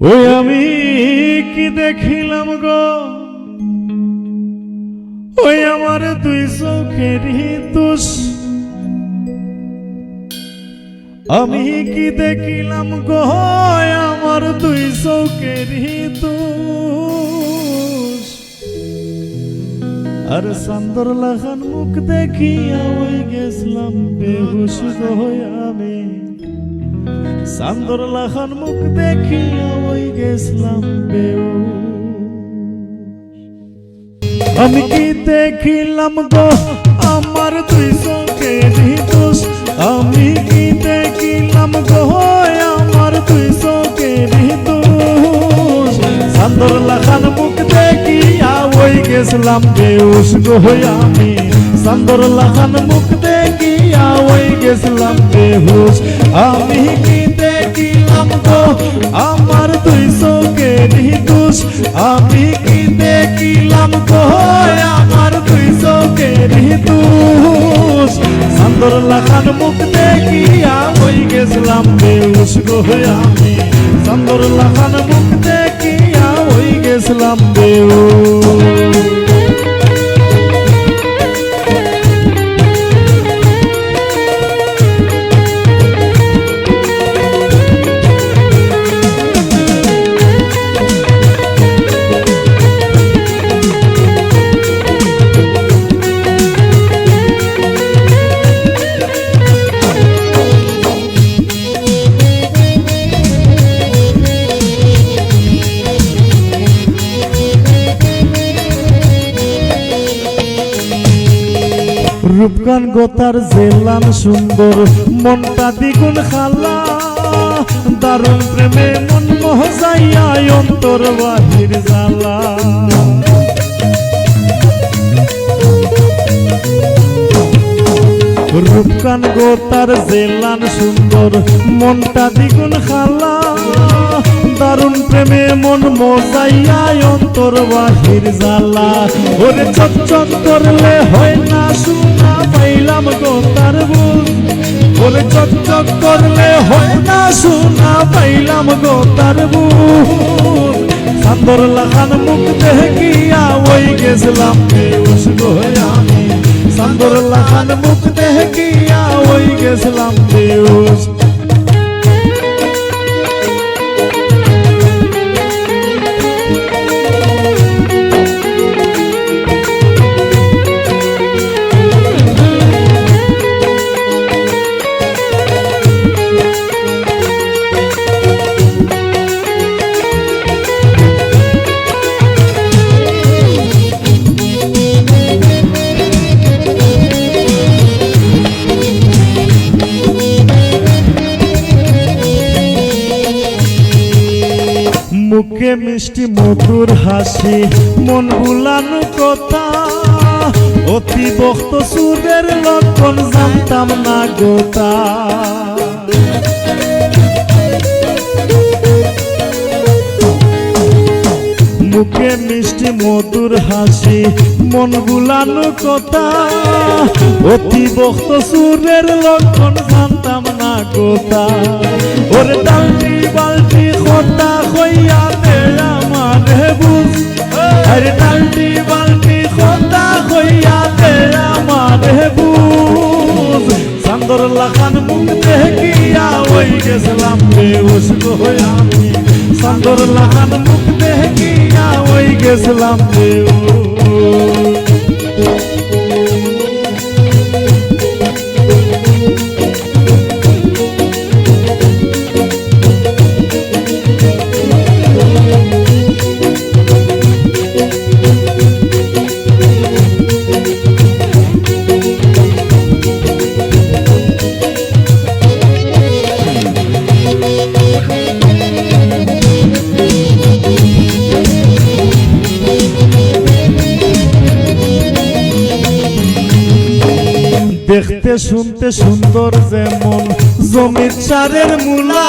ওই আমি কি দেখিলাম গো? ওই আমার দুই চোখের তুষ আমি কি দেখিলাম গো? আমার দুই চোখের তুষ আর সান্দর লাখান মুখ দেখিয়া ওই গেছিলাম বেহুশ গো আমি। সান্দর লাখান মুখ দেখিয়া ওই গেছিলাম বেহুশ আমি কি দেখিলাম গো, আমার দুই চোখের দোষ। আমি কি দেখিলাম গো, আমার দুই চোখের দোষ। সান্দর লাখান মুখ দেখিয়া ওই গেছিলাম বেউস গো আমি। সান্দর লাখান মুখ দেখিয়া ওই গেছিলাম বেহুশ আমি কি আমার দুই চোখের দোষ আমি কি দেখিলাম গো আমার তুই চোখের দোষ সান্দর লাখান মুখ দেখিয়া হই গেছিলাম বেউস গো আমি। সান্দর লাখান মুখ দেখিয়া হই গেছিলাম বেউস রূপগান গোতার জেলান সুন্দর, মনটা দ্বিগুণ খালা। দারুণ প্রেমে মন মহজাইয়া অন্তর বাহির জালা রূপকান গোতার জেলান সুন্দর, মনটা দ্বিগুণ খালা। দারুণ প্রেমে মন মজাইয়া অন্তর বাহির জালা ওরে চকচক করলে হয় না, শোনা পাইলাম গোতার বুঝ ওরে চকচক করলে হয় না, শোনা পাইলাম গোতার বুঝ সান্দর লাখান মুখ দেখিয়া ওই গেছিলাম বেউস গো আমি। সান্দর লাখান মুখ দেখিয়া ওই গেছিলাম বেউস মুখে মিষ্টি মধুর হাসি, মন বুলানো কথা। অতি বক্ত সুরের লক্ষণ জানতাম না গোতা মুখে মিষ্টি মধুর হাসি, মন বুলানো কথা। অতি বক্ত সুরের লক্ষণ জানতাম না গোতা ওরে ডালটি খোটা হইয়া দে আমার বুঝ। আরে ডালটি বালটি খোটা হইয়া দে আমার বুঝ। সান্দর লাখান মুখ দেখিয়া ওই গেছিলাম বেউস গো আমি। সান্দর লাখান মুখ দেখিয়া ওই গেছিলাম দেখতে শুনতে সুন্দর যেমন জমির চারের মূলা,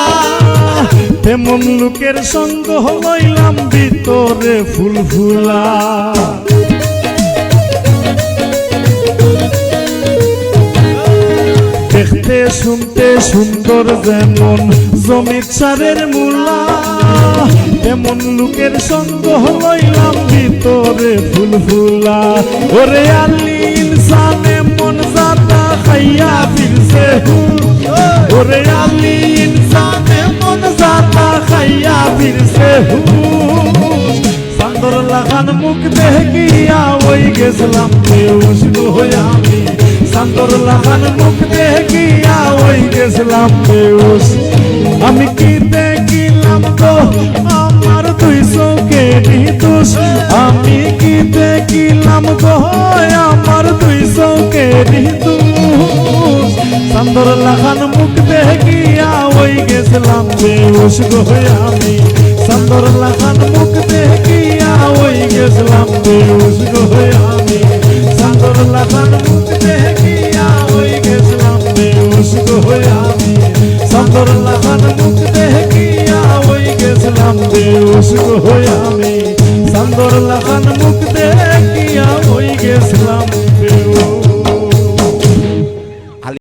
তেমন লোকের সঙ্গ হইলাম ভিতরে ফুল ফুলা। দেখতে শুনতে সুন্দর যেমন জমির চারের মূলা, তেমন লোকের সঙ্গ লইলাম ভিতরে ফুল ফুলা। ওরে আলি জাতা খাইয়া ফিরছে। ওরে আলি ইনসানে মন জাতা খাইয়া ফিরছে। সান্দর লাগান মুখ দেখিয়া ওই গেছিলাম বেউস হইয়া আমি। সান্দর লাগান মুখ দেখিয়া ওই গেছিলাম বেউস আমি কি দেখিলাম তো আমার দুই চোখে দোষ আমি কি দেখিলাম গো? আমার দুই চোখে দোষ সান্দর লাগান মুখ দেখিয়া ওই গেছিলাম বেউস আমি। সান্দর লাগান মুখ দেখিয়া ওই গেছিলাম বেউস আমি। সান্দর লাগান মুখ দেখিয়া ওই গেছিলাম বেউস আমি। সান্দর লাগান মুখ দেখিয়া ওই গেছিলাম বেউস আমি। সান্দর লাগান মুখ দেখিয়া ওই গেছিলাম